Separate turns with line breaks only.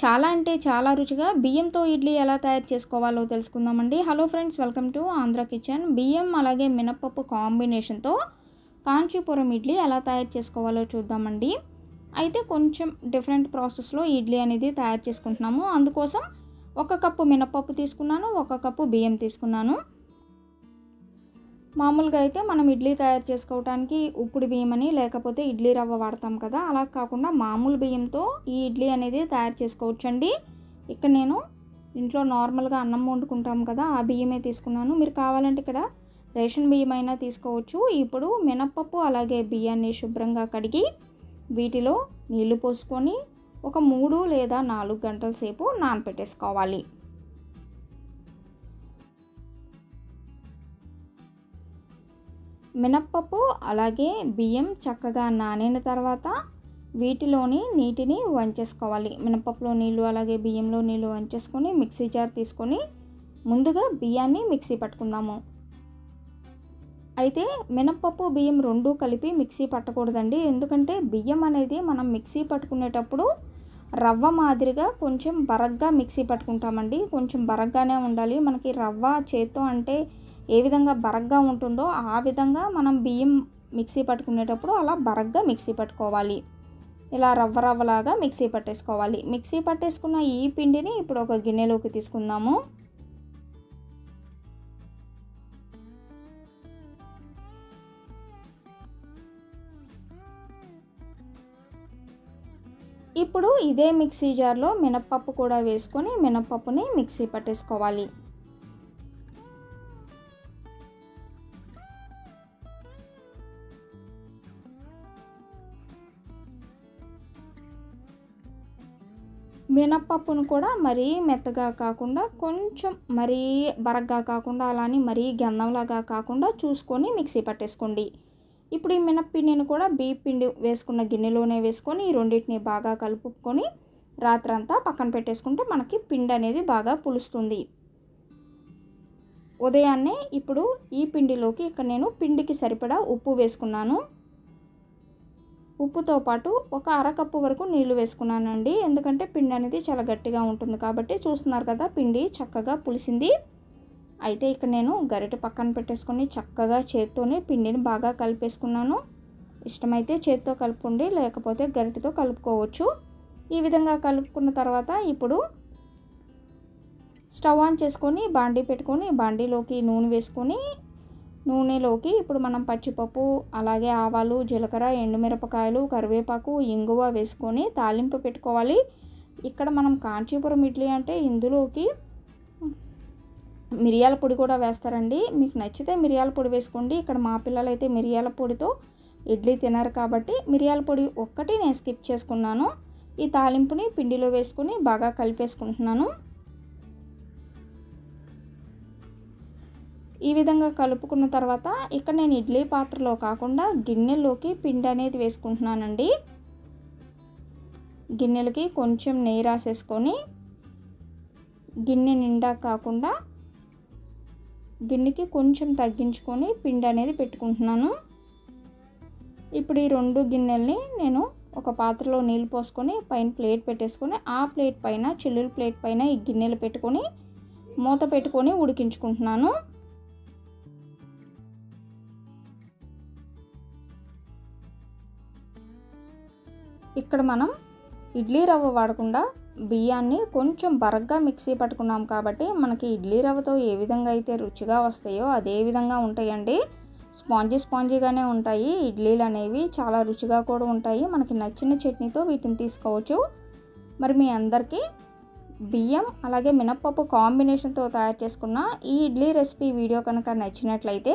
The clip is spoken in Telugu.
చాలా అంటే చాలా రుచిగా బియ్యంతో ఇడ్లీ ఎలా తయారు చేసుకోవాలో తెలుసుకుందామండి. Hello friends welcome to Andhra kitchen బియ్యం అలాగే మినప్పప్పు కాంబినేషన్తో కాంచీపురం ఇడ్లీ ఎలా తయారు చేసుకోవాలో చూద్దామండి. అయితే కొంచెం డిఫరెంట్ ప్రాసెస్లో ఇడ్లీ అనేది తయారు చేసుకుంటున్నాము. అందుకోసం ఒక కప్పు మినప్పప్పు తీసుకున్నాను ఒక కప్పు బియ్యం తీసుకున్నాను. మామూలుగా అయితే మనం ఇడ్లీ తయారు చేసుకోవడానికి ఉప్పుడు బియ్యం అని లేకపోతే ఇడ్లీ రవ్వ వాడతాం కదా. అలా కాకుండా మామూలు బియ్యంతో ఈ ఇడ్లీ అనేది తయారు చేసుకోవచ్చండి. ఇక్కడ నేను ఇంట్లో నార్మల్గా అన్నం వండుకుంటాం కదా ఆ బియ్యమే తీసుకున్నాను. మీరు కావాలంటే ఇక్కడ రేషన్ బియ్యం అయినా తీసుకోవచ్చు. ఇప్పుడు మినప్పప్పు అలాగే బియ్యాన్ని శుభ్రంగా కడిగి వీటిలో నీళ్ళు పోసుకొని ఒక మూడు లేదా నాలుగు గంటల సేపు నానపెట్టేసుకోవాలి. మినప్పప్పు అలాగే బియ్యం చక్కగా నానిన తర్వాత వీటిలోని నీటిని వంచేసుకోవాలి. మినపప్పులో నీళ్ళు అలాగే బియ్యంలో నీళ్ళు వంచేసుకొని మిక్సీ జార్ తీసుకొని ముందుగా బియ్యాన్ని మిక్సీ పట్టుకుందాము. అయితే మినప్పప్పు బియ్యం రెండు కలిపి మిక్సీ పట్టకూడదండి. ఎందుకంటే బియ్యం అనేది మనం మిక్సీ పట్టుకునేటప్పుడు రవ్వ మాదిరిగా కొంచెం బరగ్గా మిక్సీ పట్టుకుంటామండి. కొంచెం బరగ్గానే ఉండాలి. మనకి రవ్వ చేత్తో అంటే ఏ విధంగా బరగ్గా ఉంటుందో ఆ విధంగా మనం బియ్యం మిక్సీ పట్టుకునేటప్పుడు అలా బరగ్గా మిక్సీ పట్టుకోవాలి. ఇలా రవ్వ రవ్వలాగా మిక్సీ పట్టేసుకోవాలి. మిక్సీ పట్టేసుకున్న ఈ పిండిని ఇప్పుడు ఒక గిన్నెలోకి తీసుకుందాము. ఇప్పుడు ఇదే మిక్సీ జార్లో మినప్పప్పు కూడా వేసుకొని మినప్పప్పుని మిక్సీ పట్టేసుకోవాలి. మినప్పప్పును కూడా మరీ మెత్తగా కాకుండా కొంచెం మరీ బరగ్గా కాకుండా అలానే మరీ గంధంలాగా కాకుండా చూసుకొని మిక్సీ పట్టేసుకోండి. ఇప్పుడు ఈ మినప్పిండిని కూడా బియ్య పిండి వేసుకున్న గిన్నెలోనే వేసుకొని ఈ రెండింటిని బాగా కలుపుకొని రాత్రంతా పక్కన పెట్టేసుకుంటే మనకి పిండి అనేది బాగా పులుస్తుంది. ఉదయాన్నే ఇప్పుడు ఈ పిండిలోకి ఇక్కడ నేను పిండికి సరిపడా ఉప్పు వేసుకున్నాను. ఉప్పుతో పాటు ఒక అరకప్పు వరకు నీళ్ళు వేసుకున్నానండి. ఎందుకంటే పిండి అనేది చాలా గట్టిగా ఉంటుంది కాబట్టి చూస్తున్నారు కదా పిండి చక్కగా పులిసింది. అయితే ఇక్కడ నేను గరిటె పక్కన పెట్టేసుకొని చక్కగా చేత్తోనే పిండిని బాగా కలిపేసుకున్నాను. ఇష్టమైతే చేత్తో కలుపుకోండి లేకపోతే గరిటెతో కలుపుకోవచ్చు. ఈ విధంగా కలుపుకున్న తర్వాత ఇప్పుడు స్టవ్ ఆన్ చేసుకొని బాండీ పెట్టుకొని బాండీలోకి నూనె వేసుకొని నూనెలోకి ఇప్పుడు మనం పచ్చిపప్పు అలాగే ఆవాలు జీలకర్ర ఎండుమిరపకాయలు కరివేపాకు ఇంగువ వేసుకొని తాలింపు పెట్టుకోవాలి. ఇక్కడ మనం కాంచీపురం ఇడ్లీ అంటే ఇందులోకి మిరియాల పొడి కూడా వేస్తారండి. మీకు నచ్చితే మిరియాల పొడి వేసుకోండి. ఇక్కడ మా పిల్లలు అయితే మిరియాల పొడితో ఇడ్లీ తినరు కాబట్టి మిరియాల పొడి ఒక్కటి నేను స్కిప్ చేసుకున్నాను. ఈ తాలింపుని పిండిలో వేసుకొని బాగా కలిపేసుకుంటున్నాను. ఈ విధంగా కలుపుకున్న తర్వాత ఇక్కడ నేను ఇడ్లీ పాత్రలో కాకుండా గిన్నెలోకి పిండి అనేది వేసుకుంటున్నానండి. గిన్నెలకి కొంచెం నెయ్యి రాసేసుకొని గిన్నె నిండా కాకుండా గిన్నెకి కొంచెం తగ్గించుకొని పిండి అనేది పెట్టుకుంటున్నాను. ఇప్పుడు ఈ రెండు గిన్నెల్ని నేను ఒక పాత్రలో నీళ్ళు పోసుకొని పైన ప్లేట్ పెట్టేసుకొని ఆ ప్లేట్ పైన చిల్లుల ప్లేట్ పైన ఈ గిన్నెలు పెట్టుకొని మూత పెట్టుకొని ఉడికించుకుంటున్నాను. ఇక్కడ మనం ఇడ్లీ రవ్వ వాడకుండా బియ్యాన్ని కొంచెం బరగ్గా మిక్సీ పట్టుకున్నాం కాబట్టి మనకి ఇడ్లీ రవ్వతో ఏ విధంగా అయితే రుచిగా వస్తాయో అదే విధంగా ఉంటాయండి. స్పాంజీ స్పాంజీగానే ఉంటాయి. ఇడ్లీలు అనేవి చాలా రుచిగా కూడా ఉంటాయి. మనకి నచ్చిన చట్నీతో వీటిని తీసుకోవచ్చు. మరి మీ అందరికీ బియ్యం అలాగే మినప్పప్పు కాంబినేషన్తో తయారు చేసుకున్న ఈ ఇడ్లీ రెసిపీ వీడియో కనుక నచ్చినట్లయితే